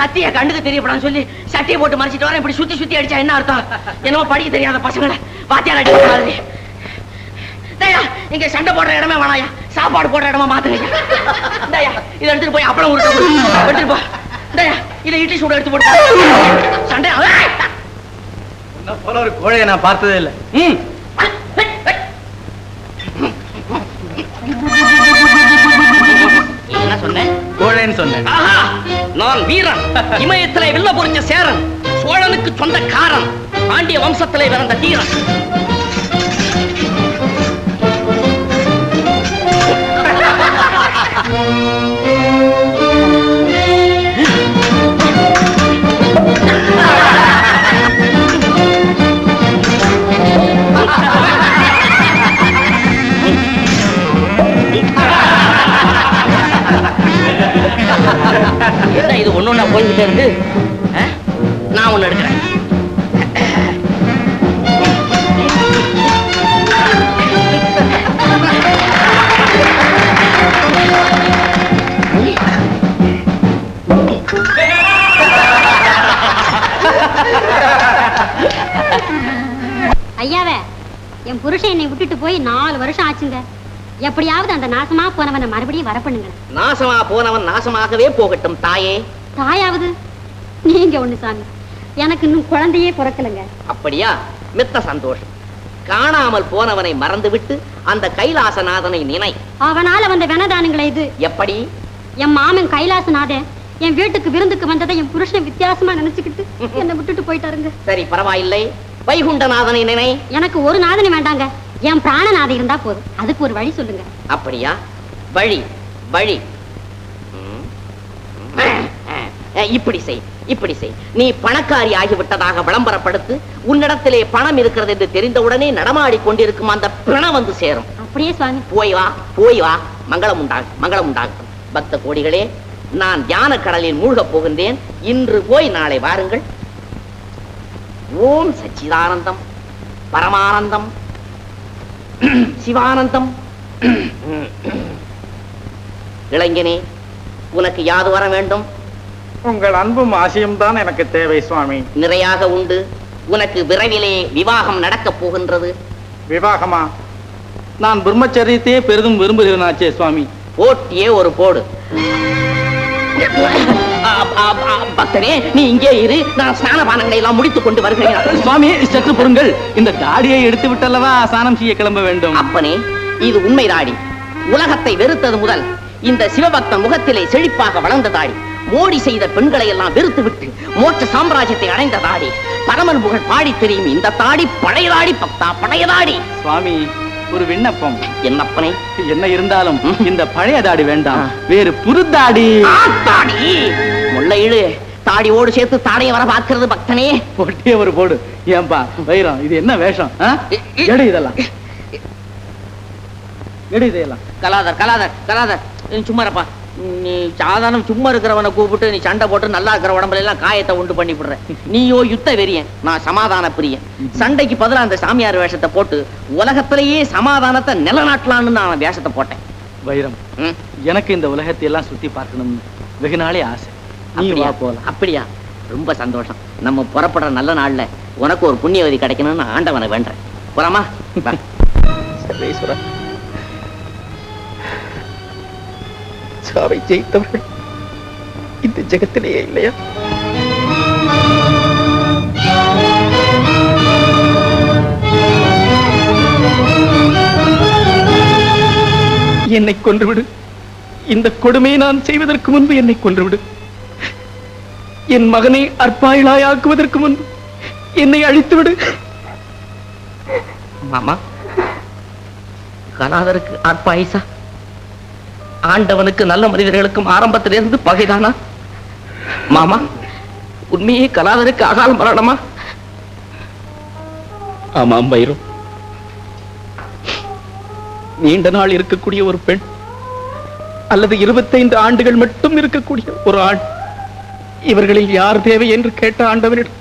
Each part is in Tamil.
கத்திய கண்ணுக்கு தெரியப்படான்னு சொல்லி சட்டையை போட்டு மறைச்சிட்டு வரேன். இப்படி சுத்தி சுத்தி அடிச்சா என்ன அர்த்தம்? என்னமோ படிக்க தெரியாத பசங்களை. வாத்தியார் அடிக்கிற மாதிரி. இங்க சண்டை போடுற இடமே வேணாயா? சாப்பாடு போடுற இடமா மாத்துங்க இதை எடுத்துட்டு போய் அப்பளம் உருட்ட. எடுத்துட்டு போ. இந்தாயா, இதை இட்லி சூட எடுத்து போட்டு சண்டை போல ஒரு கோழையை நான் பார்த்ததே இல்லை. ம். என்ன சொன்னேன்? கோழைன்னு சொன்னேன் நான் வீரன். இமயத்திலே வில்ல பொறிஞ்ச சேரன். சோழனுக்கு சொந்தக்காரன் பாண்டிய வம்சத்திலே பிறந்த தீரன். என்ன இது ஒன்று ஒன்றா போய்கிட்டே இருக்கு? நான் ஒன்று எடுக்கிறேன். ஐயாவே என் புருஷன் என்னை விட்டுட்டு போய் நாலு வருஷம் ஆச்சுங்க. எப்படியாவது அந்த நாசமா போனவனை மறுபடியும் வர பண்ணுங்க நாசமா போனவன் நாசமாகவே போகட்டும் தாயே. தாயாவது? நீங்க ஒண்ணு சாமி எனக்கு இன்னும் குழந்தையே பிறக்கலைங்க. அப்படியா? மித்த சந்தோஷம். காணாமல் போனவனை மறந்துவிட்டு அந்த கைலாசநாதனை நினை. அவனால வந்த வெனதானுங்களே இது. எப்படி? என் மாமன் கைலாசநாதன் என் வீட்டுக்கு விருந்துக்கு வந்ததை என் புருஷன் வித்தியாசமா நினைச்சுக்கிட்டு என்னை விட்டுட்டு போயிட்டாருங்க. சரி பரவாயில்லை. வைகுண்டநாதனை நினை. எனக்கு ஒரு நாதனை வேண்டாங்க. என் பிராணநாதம் இருந்தா போதும். அதுக்கு ஒரு வழி சொல்லுங்க. அப்படியா? வழி வழி. இப்படி செய் இப்படி செய். நீ பணக்காரி ஆகிவிட்டதாக விளம்பரப்படுத்து உன்னிடத்திலே பணம் இருக்கிறது என்று தெரிந்தவுடனே நடமாடி கொண்டிருக்கும் அந்த பிணம் வந்து சேரும். அப்படியே சுவாமி. போய் வா போய் வா. மங்களம் உண்டாகும் மங்களம் உண்டாகட்டும் பக்த கோடிகளே நான் தியான கடலில் மூழ்கப் போகின்றேன். இன்று போய் நாளை வாருங்கள். ஓம் சச்சிதானந்தம் பரமானந்தம். சிவானந்தம். இளைஞனே உனக்கு யாது வர வேண்டும்? உங்கள் அன்பும் ஆசையும் தான் எனக்கு தேவை சுவாமி. நிறையாக உண்டு. உனக்கு விரைவிலே விவாகம் நடக்கப் போகின்றது. விவாகமா? நான் பிரம்மச்சரியத்தையே பெரிதும் விரும்புகிறேனாச்சே சுவாமி. போட்டியே ஒரு போடு. பக்தனே நீ இங்கே இரு. நான் ஸ்நான பானங்களை எல்லாம் முடித்துக் கொண்டு வருகிறேன். சுவாமி சற்று பொருங்கள் இந்த தாடியை எடுத்து விட்டல்லவா சானம் செய்ய கிளம்ப வேண்டும்? அப்பனே இது உண்மைதாடி உலகத்தை வெறுத்தது முதல் இந்த சிவபக்தன் முகத்திலே செழிப்பாக வளர்ந்த தாடி. மோடி செய்த பெண்களை எல்லாம் வெறுத்து விட்டு மோட்ச சாம்ராஜ்யத்தை அடைந்த தாடி. பரமன் புகழ் பாடி தெரியும் இந்த தாடி. பழைய தாடி பக்தா பழைய தாடி. சுவாமி ஒரு விண்ணப்பம். என்னப்பனே? என்ன இருந்தாலும். இந்த பழைய தாடி வேண்டாம். வேறு புது தாடி. முல்லை இழு. தாடியோடு சேர்த்து தாடையை வர பார்க்கிறது பக்தனே. பொட்டிய ஒரு போடு. ஏன்பா வைரம் இது என்ன வேஷம்? எடு இதெல்லாம். எடு இதையெல்லாம். கலாதர் கலாதர் கலாதர். சும்மா இருப்பா. நீ சாதாரணம் சும்மா இருக்கிறவனை கூப்பிட்டு நீ சண்டை போட்டு நல்லா இருக்கிற உடம்புல எல்லாம் காயத்தை உண்டு பண்ணி விடுற. நீயோ யுத்த வெறியன் நான் சமாதான பிரியன். சண்டைக்கு பதிலா அந்த சாமியார் வேஷத்தை போட்டு உலகத்திலேயே சமாதானத்தை நிலநாட்டலான்னு நான் வேஷத்தை போட்டேன். வைரம் எனக்கு இந்த உலகத்தை எல்லாம் சுத்தி பார்க்கணும்னு வெகு நாளே ஆசை. அப்படியா? அப்படியா? ரொம்ப சந்தோஷம். நம்ம புறப்படுற நல்ல நாள்ல உனக்கு ஒரு புண்ணியவதி கிடைக்கணும்னு ஆண்டவனை வேண்டேன். சர்வேஸ்வரா சாவை ஜெயித்தவர்கள் இந்த ஜெகத்திலேயே இல்லையா? என்னை கொன்றுவிடு. இந்த கொடுமையை நான் செய்வதற்கு முன்பு என்னை கொன்றுவிடு. என் மகனை அற்பாயிலாயாக்குவதற்கு முன்பு என்னை அழித்துவிடு. மாமா கலாதருக்கு அற்பாயுசா. ஆண்டவனுக்கு நல்ல மனிதர்களுக்கும் ஆரம்பத்திலிருந்து பகைதானா? மாமா உண்மையே கலாதருக்கு அகாலம் வரணுமா ஆமாம் பைரம் நீண்ட நாள் இருக்கக்கூடிய ஒரு பெண் அல்லது இருபத்தைந்து ஆண்டுகள் மட்டும் இருக்கக்கூடிய ஒரு ஆண் இவர்களில் யார் தேவை என்று கேட்ட ஆண்டவனிடம்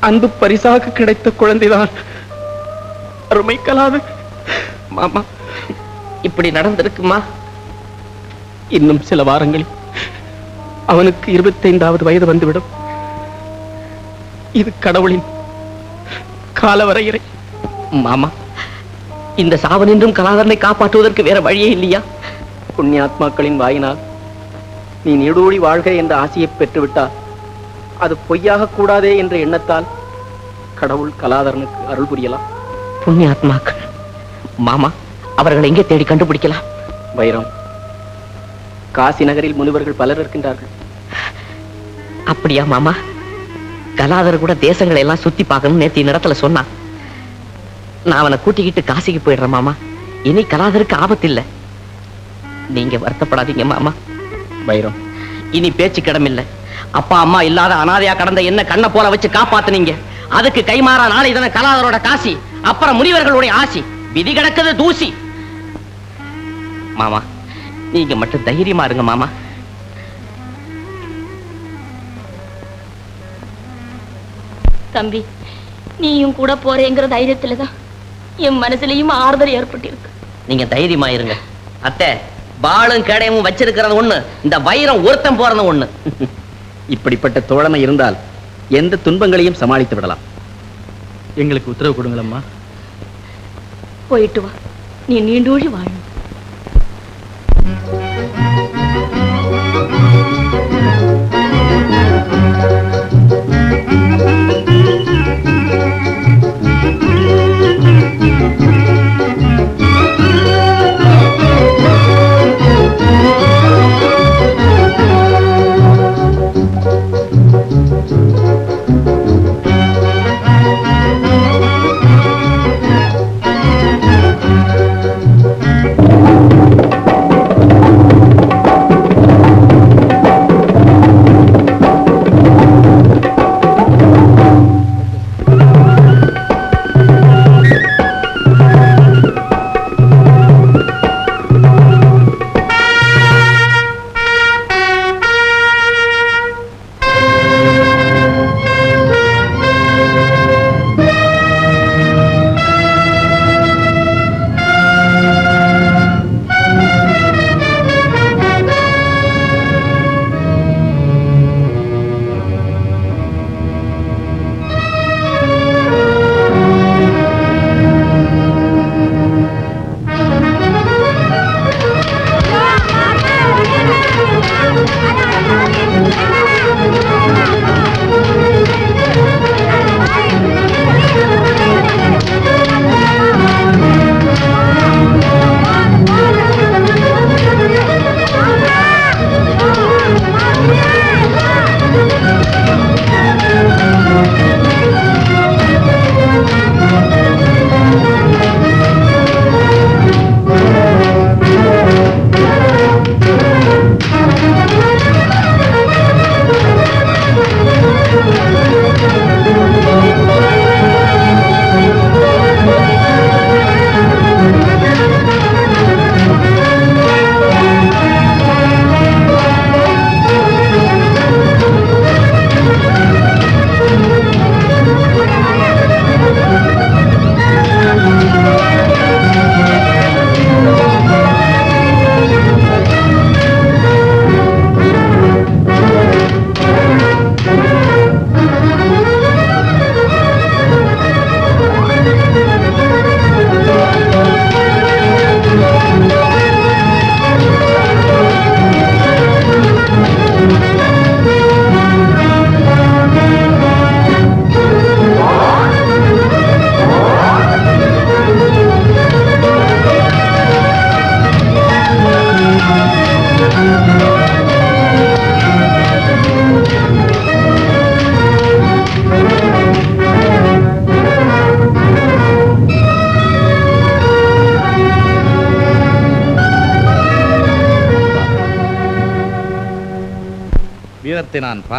அன்பு பரிசாக கிடைத்த குழந்தைதான். அருமை கலாது மாமா இப்படி நடந்திருக்குமா? இன்னும் சில வாரங்களில் அவனுக்கு இருபத்தைந்தாவது வயது வந்துவிடும். இது கடவுளின் காலவரையறை. மாமா இந்த சாவனின்றும் கலாதரனை காப்பாற்றுவதற்கு வேற வழியே இல்லையா? புண்ணியாத்மாக்களின் வாயினால் நீ நீடூழி வாழ்க என்ற ஆசையை பெற்றுவிட்டால் அது பொய்யாக கூடாதே என்ற எண்ணத்தால் கடவுள் கலாதரனுக்கு அருள் புரியலாம். புண்ணியாத்மாக்கள் மாமா அவர்களை எங்கே தேடி கண்டுபிடிக்கலாம். வைரம் காசி நகரில் முனிவர்கள் பலர் இருக்கின்றார்கள். அப்படியா மாமா? கலாதர் கூட தேசங்களை எல்லாம் சுத்தி பார்க்கணும் நேத்து இடத்துல சொன்னான். நான் அவனை கூட்டிக்கிட்டு காசிக்கு போயிடுறேன் மாமா. இனி கலாதருக்கு ஆபத்து இல்ல நீங்க வருத்தப்படாதீங்க மாமா. வைரம். இனி பேச்சு கிடமில்ல. அப்பா அம்மா இல்லாத அனாதையா கடந்த என்ன கண்ணை போல வச்சு காப்பாத்துனீங்க? அதுக்கு கைமாறா நாளை தானே கலாதரோட காசி அப்புறம் முனிவர்களுடைய ஆசி. விதி கிடக்குது தூசி. மாமா நீங்க மட்டும் தைரியமா இருங்க மாமா. தம்பி நீயும் கூட போறேங்கிற தைரியத்துலதான் என் மனசுலயும் ஆறுதல் ஏற்பட்டிருக்கு. நீங்க தைரியமா இருங்க. அத்தை பாலும் கேடயமும் வச்சிருக்கிறது ஒண்ணு. இந்த வைரம் ஒருத்தன் போறது ஒண்ணு. இப்படிப்பட்ட தோழமை இருந்தால் எந்த துன்பங்களையும் சமாளித்து விடலாம். எங்களுக்கு உத்தரவு கொடுங்களம்மா. போயிட்டு வா. நீ நீண்டூழி வாழும்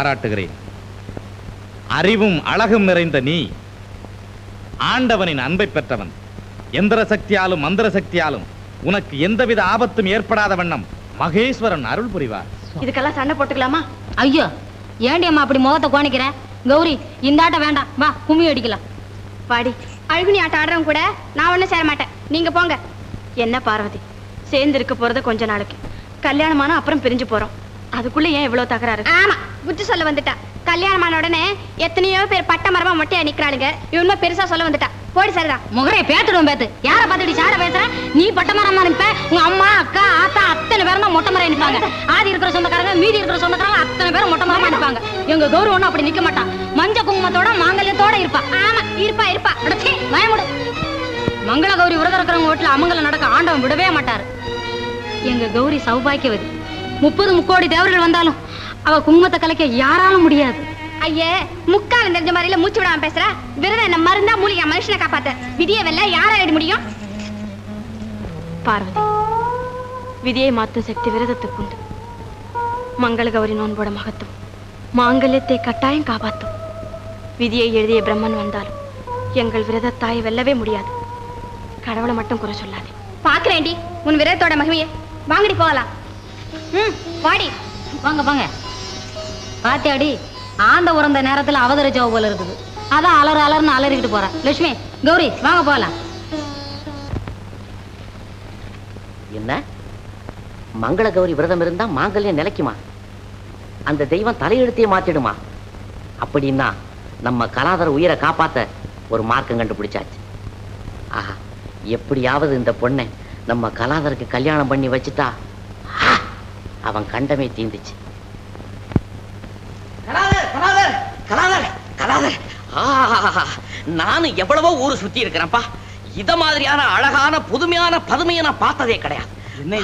பாராட்டுகிறேன். அறிவும் அழகும் நிறைந்த நீ ஆண்டவனின் அன்பை பெற்றவன். எந்திர சக்தியாலும் மந்திர சக்தியாலும் உனக்கு எந்தவித ஆபத்தும் ஏற்படாத வண்ணம் மகேஸ்வரன் அருள் புரிவார். இதுக்கெல்லாம் சண்டை போட்டுக்கலாமா? ஐயோ ஏண்டி அம்மா அப்படி முகத்தை கோணிக்கிற? கௌரி இந்த ஆட்டம் வேண்டாம். வா கும்மி அடிக்கலாம் பாடி அழுகுனி ஆட்டம் ஆடுறவங்க கூட நான் ஒன்றும் சேர மாட்டேன். நீங்க போங்க. என்ன பார்வதி? சேர்ந்து இருக்க போறது கொஞ்ச நாளைக்கு. கல்யாணமான அப்புறம் பிரிஞ்சு போறோம். அதுக்குள்ள ஏன் இவ்வளவு தகராறு? ஆமா புத்தி சொல்ல வந்துட்டா. கல்யாணமான உடனே எத்தனையோ பேர் பட்ட மரமா மொட்டையா நிக்கிறாளுங்க. இவனும் பெருசா சொல்ல வந்துட்டா. போடி சரிதான் முகரே பேத்துடுவோம் பேத்து. யார பார்த்துட்டு சாட பேசுற? நீ பட்ட மரமா நிப்ப உங்க அம்மா அக்கா ஆத்தா அத்தனை பேரும் மொட்டை மரம் நிப்பாங்க. ஆதி இருக்கிற சொந்தக்காரங்க மீதி இருக்கிற சொந்தக்காரங்க அத்தனை பேரும் மொட்டை மரமா நிப்பாங்க. எங்க கௌரவம் ஒண்ணும் அப்படி நிக்க மாட்டான் மஞ்ச குங்குமத்தோட மாங்கல்யத்தோட இருப்பா. ஆமா இருப்பா இருப்பா. பயமுடு மங்கள கௌரி விரதம் இருக்கிறவங்க வீட்டுல அமங்கலம் நடக்க ஆண்டவன் விடவே மாட்டாரு. எங்க கௌரி சௌபாக்கியவதி. முப்பது முக்கோடி தேவர்கள் வந்தாலும் அவ குங்குமத்தை கலைக்க யாராலும் முடியாது. ஐயே முக்காலம் தெரிஞ்ச மாதிரில மூச்சு விடாம பேசுற? விரதம் என்ன மருந்தா மூலிகை மனுஷனை காப்பாத்த? விதிய வெல்ல யாரால முடியும்? பார்வதி விதியை மாற்றும் சக்தி விரதத்துக்கு உண்டு. மங்கள கௌரி நோன்போட மகத்துவம் மாங்கல்யத்தை கட்டாயம் காப்பாத்தும். விதியை எழுதிய பிரம்மன் வந்தாலும் எங்கள் விரதத்தாயை வெல்லவே முடியாது. கடவுளை மட்டும் குறை சொல்லாதே. பாக்குறேன்டி உன் விரதத்தோட மகிமையை. வாங்கடி போகலாம். ம் வாடி. வாங்க வாங்க. பாத்தியாடி ஆண்ட உறந்த நேரத்துல அவதரிச்சவ போல இருக்குது. அதான் அலறு அலர்னு அலறிக்கிட்டு போறேன் லட்சுமி கௌரி வாங்க போகலாம். என்ன? மங்கள கௌரி விரதம் இருந்தா மாங்கல்யம் நிலைக்குமா? அந்த தெய்வம் தலையெழுத்தையே மாத்திடுமா? அப்படின்னா நம்ம கலாதர உயிரை காப்பாத்த ஒரு மார்க்கம் கண்டுபிடிச்சாச்சு. ஆஹா எப்படியாவது இந்த பொண்ணை நம்ம கலாதருக்கு கல்யாணம் பண்ணி வச்சுட்டா அவன் கண்டமே தீந்துச்சு. நானும் எவ்வளவோ ஊரு சுத்தி இருக்கிறேன்ப்பா. இத மாதிரியான அழகான புதுமையான பதுமையை நான் பார்த்ததே கிடையாது. என்ன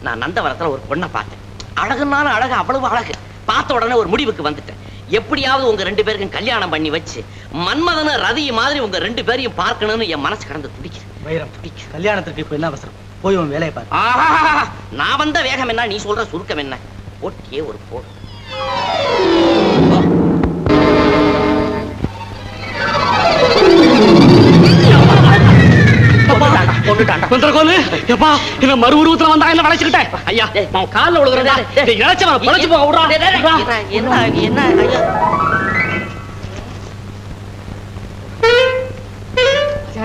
நான் நந்தவனத்துல ஒரு பொண்ணை பார்த்தேன். அழகுனால அழகு அவ்வளவு அழகு. பார்த்த உடனே ஒரு முடிவுக்கு வந்துட்டேன். எப்படியாவது உங்க ரெண்டு பேருக்கும் கல்யாணம் பண்ணி வச்சு மன்மதன ரதி மாதிரி உங்க ரெண்டு பேரையும் பார்க்கணும்னு என் மனசு கடந்து துடிக்குது. வைரம். கல்யாணத்துக்கு இப்ப என்ன அவசரம்? போய் உன் வேலையை பாரு. ஆஹா நான் வந்த வேகம் என்ன? நீ சொல்ற சுருக்கம் என்ன? போட்டியே ஒரு இந்த மறு உருவத்துல வந்தா என்ன வளைச்சுக்கிட்டேன்? ஐயா நான் கால்ல விழுகிறேன் இழைச்சவன் பழச்சு போக விடுறா. டேய், டேய், டேய், என்ன என்ன ஐயா.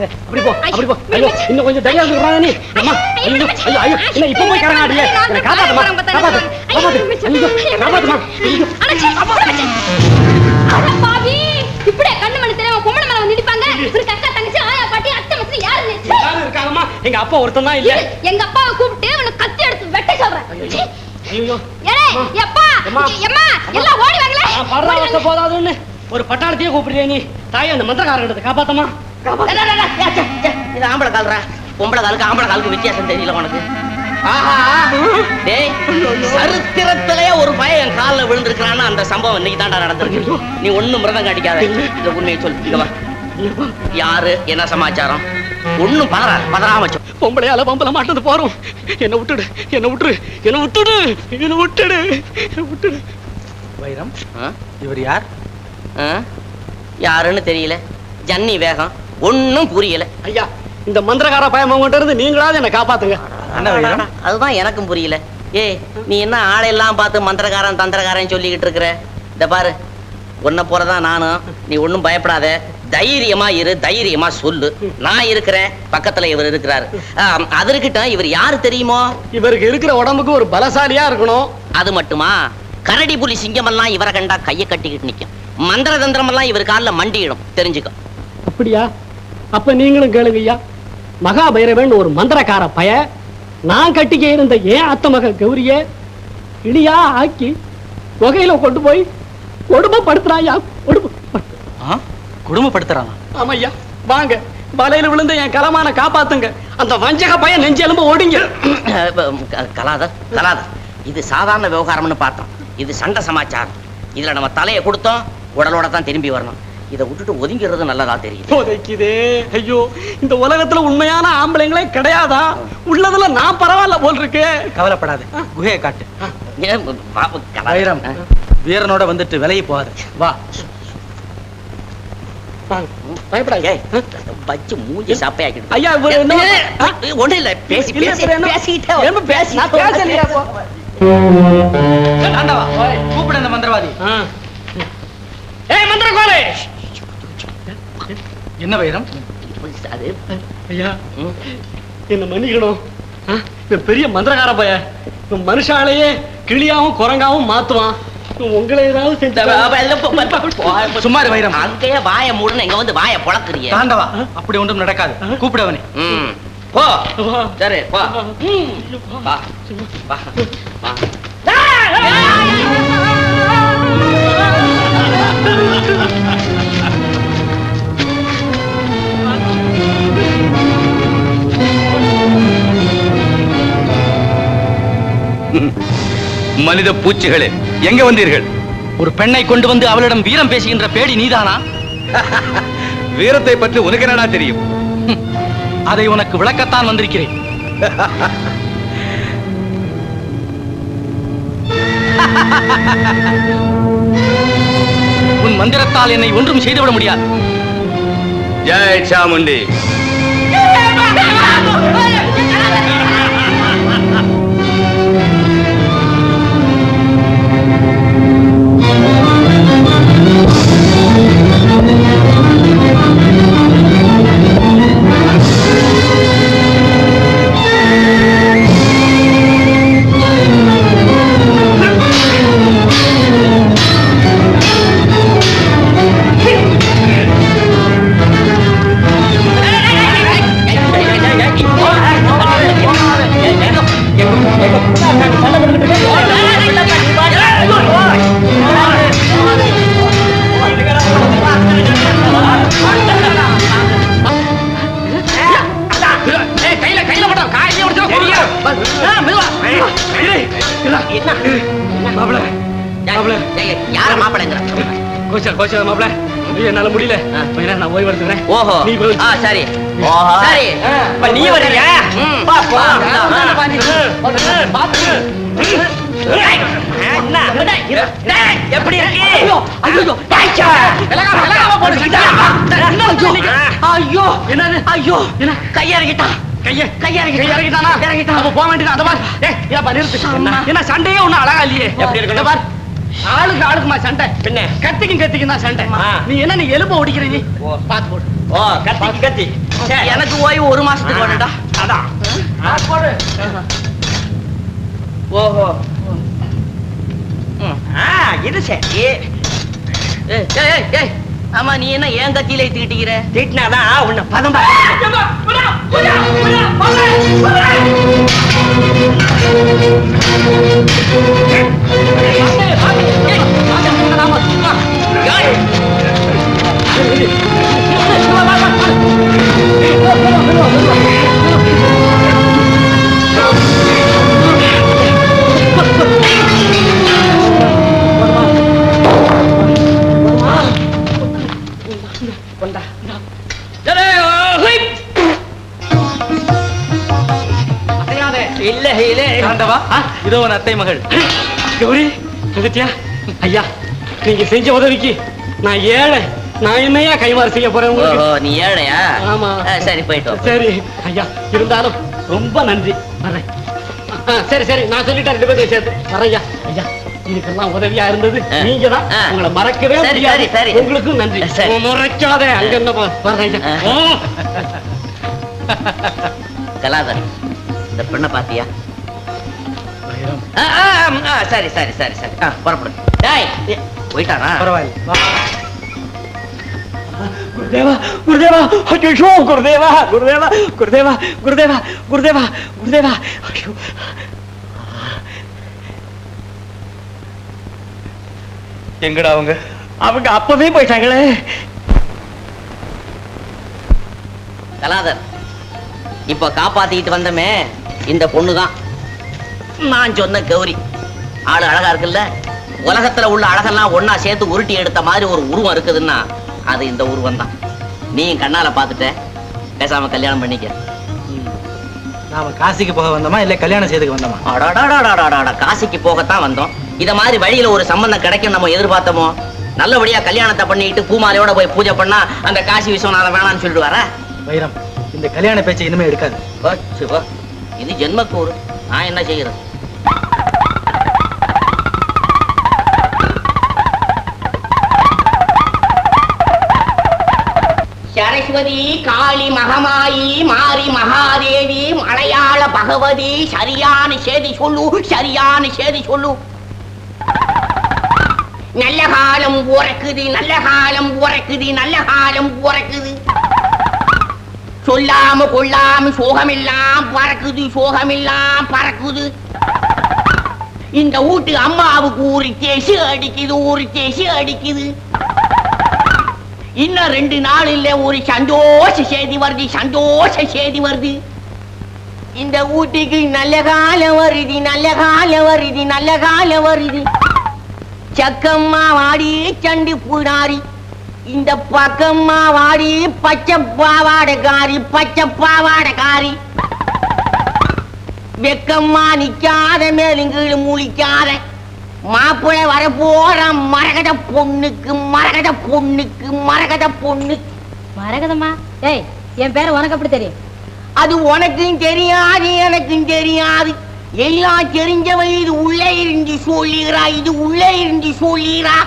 அப்படி போ அப்படி போ. ஐயோ இன்னும் கொஞ்சம் தைரியம் நீ அம்மா ஐயோ. ஐயோ. ஐயோ. இல்ல இப்ப போய் கரங்காடியே என்ன காப்பாத்துமா காப்பாத்து காப்பாத்து. ஐயோ. காப்பாத்துமா ஐயோ. பாவி. இப்படியே கண்ணு மணி தெரியாம பொம்பளை மேல வந்து நிப்பாங்க. ஒரு கக்கா தங்கச்சி ஆயா பாட்டி அத்தை மச்சி யாரு இருக்காங்கம்மா? எங்க அப்பா ஒருத்தன் தான் இல்ல. எங்க அப்பாவை கூப்பிட்டு உனக்கு கத்தி எடுத்து வெட்ட சொல்றேன். ஐயோ ஏலே எப்பா அம்மா. எம்மா எல்லாம் ஓடி வாங்களே. வச்ச போதாதுன்னு ஒரு பட்டாளத்தையே கூப்பிடுறியே நீ. தாய் அந்த மந்திரக்காரங்கிட்ட காப்பாத்தமா இது ஆம்பளை கால்ரா பொம்பளை காலுக்கு ஆம்பளை காலுக்கு வித்தியாசம் தெரியல உனக்கு. ஆஹா. டேய் சரித்திரத்திலே ஒரு பையன் என் கால்ல விழுந்திருக்கிறான்னா அந்த சம்பவம் இன்னைக்கு தான்டா நடந்திருக்கு நீ ஒண்ணும் மிருதம் அடிக்காத இந்த உண்மையை சொல்லு யாரு? என்ன சமாச்சாரம்? ஒண்ணும் பதறாது பதறாம பொம்பளையால பொம்பளை மாட்டது போறோம். என்ன விட்டுடு என்ன விட்டுடு என்ன விட்டுடு என்ன விட்டுடு விட்டுடு. வைரம்? இவர் யார்? யாருன்னு தெரியல. ஜன்னி வேகம். ஒண்ணும் புரியல. ஐயா இந்த மந்திரகார பயமங்கிட்ட இருந்து நீங்களாவது என்ன காப்பாத்துங்க. அதுதான் எனக்கும் புரியல. ஏய் நீ என்ன ஆளையெல்லாம் பார்த்து மந்திரக்காரன் தந்திரக்காரன் சொல்லிக்கிட்டு இருக்கிற? இந்த பாரு உன்னை போறதான் நானும். நீ ஒண்ணும் பயப்படாத. தைரியமா இரு தைரியமா சொல்லு. நான் இருக்கிறேன் பக்கத்துல இவர் இருக்கிறாரு. ஆம், அது இருக்கட்டும் இவர் யாரு தெரியுமோ? இவருக்கு இருக்கிற உடம்புக்கு ஒரு பலசாலியா இருக்கணும். அது மட்டுமா? கரடி புலி சிங்கமெல்லாம் இவரை கண்டா கையை கட்டிக்கிட்டு நிக்கும். மந்திர தந்திரமெல்லாம் இவர் காலில் மண்டியிடும். தெரிஞ்சுக்கோ. அப்படியா? அப்ப நீங்களும் கேளுங்கய்யா. மகாபைரவன் ஒரு மந்திரக்கார பய. நான் கட்டிக்க இருந்த ஏன் அத்த மக கௌரிய இடியா ஆக்கி குகையில கொண்டு போய் கொடுமைப்படுத்துறாயா? கொடுமை ஆ? குடும்பப்படுத்துறானா ஆமையா வாங்க. வலையில விழுந்த என் கலமான காப்பாத்துங்க. அந்த வஞ்சக பையன் நெஞ்செலும்பு ஒடிங்க. க- கலாதர் கலாதர் இது சாதாரண விவகாரம்னு பார்த்தோம். இது சண்டை சமாச்சாரம். இதுல நம்ம தலையை கொடுத்தோம் உடலோட தான் திரும்பி வரணும். இதை விட்டுட்டு ஒதுங்கிறது நல்லதா தெரியுது. போதைக்குதே ஐயோ இந்த உலகத்துல உண்மையான ஆம்பளைங்களே கிடையாதா? உள்ளதுல நான் பரவாயில்ல போல் இருக்கு கவலைப்படாத. குகையை காட்டு. ஏன். வைரம் வீரனோட வந்துட்டு விலையை போகாத. வா. ஏய், வச்சு மூஞ்சி சாப்பையாக்கிட்டு ஐயா? ஒண்ணு இல்ல. பேசி பேசி இவரு என்ன- பேசிக்கிட்டே வா. ஏம்மா பேசி- நான் பேசலையா அப்போ? ஆண்டவா கூப்பிடு அந்த மந்திரவாதி. ஆ. ஏய் மந்திரகோலே என்ன வைரம்? அது ஐயா. என்ன மன்னிக்கணும்? இந்த பெரிய மந்திரகார பய. இவன் மனுஷாலேயே கிளியாவும் குரங்காவும் மாத்துவான். இவன் உங்களை ஏதாவது சும்மா வைரம். அங்கேயே வாய மூடுன்னு இங்க வந்து வாய பொளக்குறிய தாண்டவா. அப்படி ஒன்றும் நடக்காது. கூப்பிடவனே போ. சரி போ. வா. மனித பூச்சிகளே எங்க வந்தீர்கள்? ஒரு பெண்ணை கொண்டு வந்து அவளிடம் வீரம் பேசுகின்ற பேடி நீதானா? வீரத்தை பற்றி உனக்கு என்னடா தெரியும்? அதை உனக்கு விளக்கத்தான் வந்திருக்கிறேன். உன் மந்திரத்தால் என்னை ஒன்றும் செய்துவிட முடியாது. ஜெய் சாமுண்டி. யார மாப்பிளைங்கிற கோச்சா கோச்சா மாப்பிள என்னால முடியல நான் ஓய்வு எடுத்துக்கிறேன் ஓஹோ நீ போய் ஆ சரி நீ வர்றியா எப்படி ஐயோ ஐயோ என்னது ஐயோ என்ன கையறகிட்டான் கையே கையறகிட்டான் இறங்கிட்டானா இறங்கிட்டான் அப்ப போக வேண்டியது அந்த ஏய் இதப்பா நிறுத்து. என்ன? சண்டையே ஒண்ணும் அழகா இல்லையே? எப்படி? இந்த பார், ஆளுக்கு ஆளுக்குமா சண்டை? பின்ன? கத்திக்கும் கத்திக்கும் தான் சண்டை. நீ என்ன நீ எலும்ப ஒடிக்கிற நீ? பாத்து போடு. ஓ கத்தி கத்தி. எனக்கு ஓய்வு ஒரு மாசத்துக்கு வேணும்டா. அதான். போடு. ஓஹோ இது சரி ஏய் ஏய், ஏய். ஆமா நீ என்ன ஏன் கத்தியில ஏத்துக்கிட்டீங்கிற திட்டினாதான் உன்னை பதம் இல்ல இல்ல தாண்டவா இதோ உன் அத்தை மகள் கௌரி வந்துட்டியா ஐயா நீங்க செஞ்ச உதவிக்கு நான் ஏழை நான் என்னையா கைமாறு செய்ய போறேன் ஓஹோ நீ ஏழையா ஆமா. சரி போயிட்டு. சரி ஐயா இருந்தாலும் ரொம்ப நன்றி வரேன் சரி சரி நான் சொல்லிட்டேன் ரெண்டு பேரும் சேர்த்து வரேன் ஐயா இதுக்கெல்லாம் உதவியா இருந்தது. நீங்க தான். உங்களை மறக்கவே சரி, முடியாது. உங்களுக்கும் நன்றி. முறைக்காத அங்க என்ன வரேன். கலாதர் இந்த பெண்ணை பாத்தியா? சரி சரி சரி சரி. புறப்படு. டேய் போயிட்டானா? பரவாயில்ல. வா. குருதேவா குருதேவா ஐயோ குருதேவா குருதேவா குருதேவா குருதேவா குருதேவா குருதேவா ஐயோ எங்கடா அவங்க? அவங்க அப்பவே போயிட்டாங்களே. கலாதர் இப்ப காப்பாத்திக்கிட்டு வந்தமே இந்த பொண்ணு தான் நான் சொன்ன கௌரி. ஆளு அழகா இருக்குல்ல? உலகத்துல உள்ள அழகெல்லாம் ஒன்னா சேர்த்து உருட்டி எடுத்த மாதிரி ஒரு உருவம் இருக்குதுன்னா அது இந்த உருவம் தான் நீ கண்ணால பாத்துட்ட பேசாம கல்யாணம் பண்ணிக்க. நாம காசிக்கு போக வந்தோமா இல்ல கல்யாணம் செய்துக்கு வந்தோமா? அடாடாடாடாடாடா காசிக்கு போகத்தான் வந்தோம். இத மாதிரி வழியில ஒரு சம்பந்தம் கிடைக்கும் நம்ம எதிர்பார்த்தோமோ? நல்லபடியா கல்யாணத்தை பண்ணிட்டு பூமாலையோட போய் பூஜை பண்ணா அந்த காசி விஸ்வநாதன் வேணாம்னு சொல்லிட்டு வர வைரம். இந்த கல்யாண பேச்சை இனிமே எடுக்காது. வா சிவா இது ஜென்மக்கூறு. நான் என்ன செய்யறது? சரஸ்வதி காளி மகமாயி மாரி மகாதேவி மலையாள பகவதி சரியான செய்தி சொல்லு சரியான செய்தி சொல்லு. நல்ல காலம் உறக்குது நல்ல காலம் உறக்குது நல்ல காலம் உறக்குது. சொல்லாம கொள்ளாம சோகமெல்லாம் பறக்குது சோகமெல்லாம் பறக்குது. இந்த வீட்டு அம்மாவுக்கு ஒரு கேசு அடிக்குது ஒரு கேசு அடிக்குது. இன்னும் ரெண்டு நாள் இல்ல ஒரு சந்தோஷ செய்தி வருது சந்தோஷ செய்தி வருது. இந்த வீட்டுக்கு நல்ல காலம் வருது நல்ல காலம் வருது நல்ல காலம் வருது. சக்கம்மா வாடி சண்டு புடாரி இந்த பக்கம்மா வாடி பச்சை பாவாடைக்காரி பச்சை பாவாடைக்காரி வெக்கம்மா நிக்காத மேலுங்கீழு முழிக்காத. மாப்பிள்ளை வர போற மரகத பொண்ணுக்கு மரகத பொண்ணுக்கு மரகத பொண்ணு. மரகதம்மா? ஏய் என் பேரை உனக்கு எப்படி தெரியும்? அது உனக்கும் தெரியாது எனக்கும் தெரியாது. எல்லாம் தெரிஞ்சவன் இது உள்ளே இருந்து சொல்லுகிறா இது உள்ளே இருந்து சொல்லுகிறா.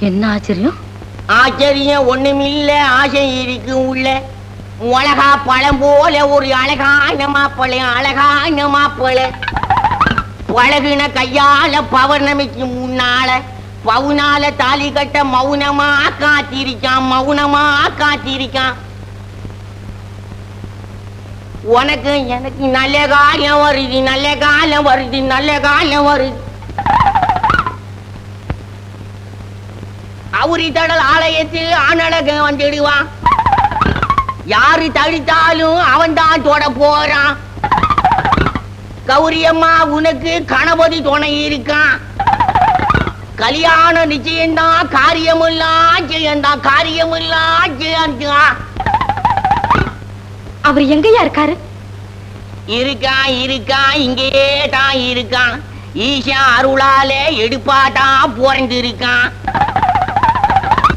என்ன ஆச்சரியம்? ஆச்சரியம் ஒண்ணுமில்ல ஆசை இருக்கு உள்ள. மிளகா பழம் போல ஒரு அழகான மாப்பிள்ளை அழகான மாப்பிள்ளை. பழகின கையால பௌர்ணமிக்கு முன்னால பவுனால தாலி கட்ட மௌனமா காத்திருக்கான் மௌனமா காத்திருக்கான். உனக்கு எனக்கு நல்ல காலம் வருது நல்ல காலம் வருது நல்ல காலம் வருது. அவுரி தடல் ஆலயத்தில் ஆனழக வந்துடுவான். யாரு தடுத்தாலும் அவன் தான் தொட போறான். கௌரியம்மா உனக்கு கணபதி துணை இருக்கான். கல்யாண நிச்சயம்தான் காரியமெல்லாம் ஜெயந்தான் காரியமெல்லாம் ஜெயந்தான் அவர் எங்கேயா இருக்காரு? இருக்கான் இருக்கான் இங்கேயே தான் இருக்கான். ஈஷா அருளாலே எடுப்பாட்டான் பிறந்திருக்கான்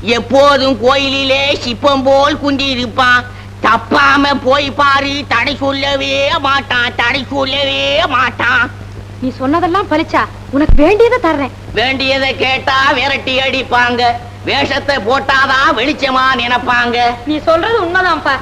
எப்போதும் கோயிலிலே சிப்பம் போல் குந்திருப்பான் தப்பாம போய் பாரு தடை சொல்லவே மாட்டான் தடை சொல்லவே மாட்டான். நீ சொன்னதெல்லாம் பலிச்சா உனக்கு வேண்டியதை தர்றேன். வேண்டியதை கேட்டா விரட்டி அடிப்பாங்க. வேஷத்தை போட்டாதான் வெளிச்சமா நினைப்பாங்க. நீ சொல்றது உண்மைதான்ப்பா.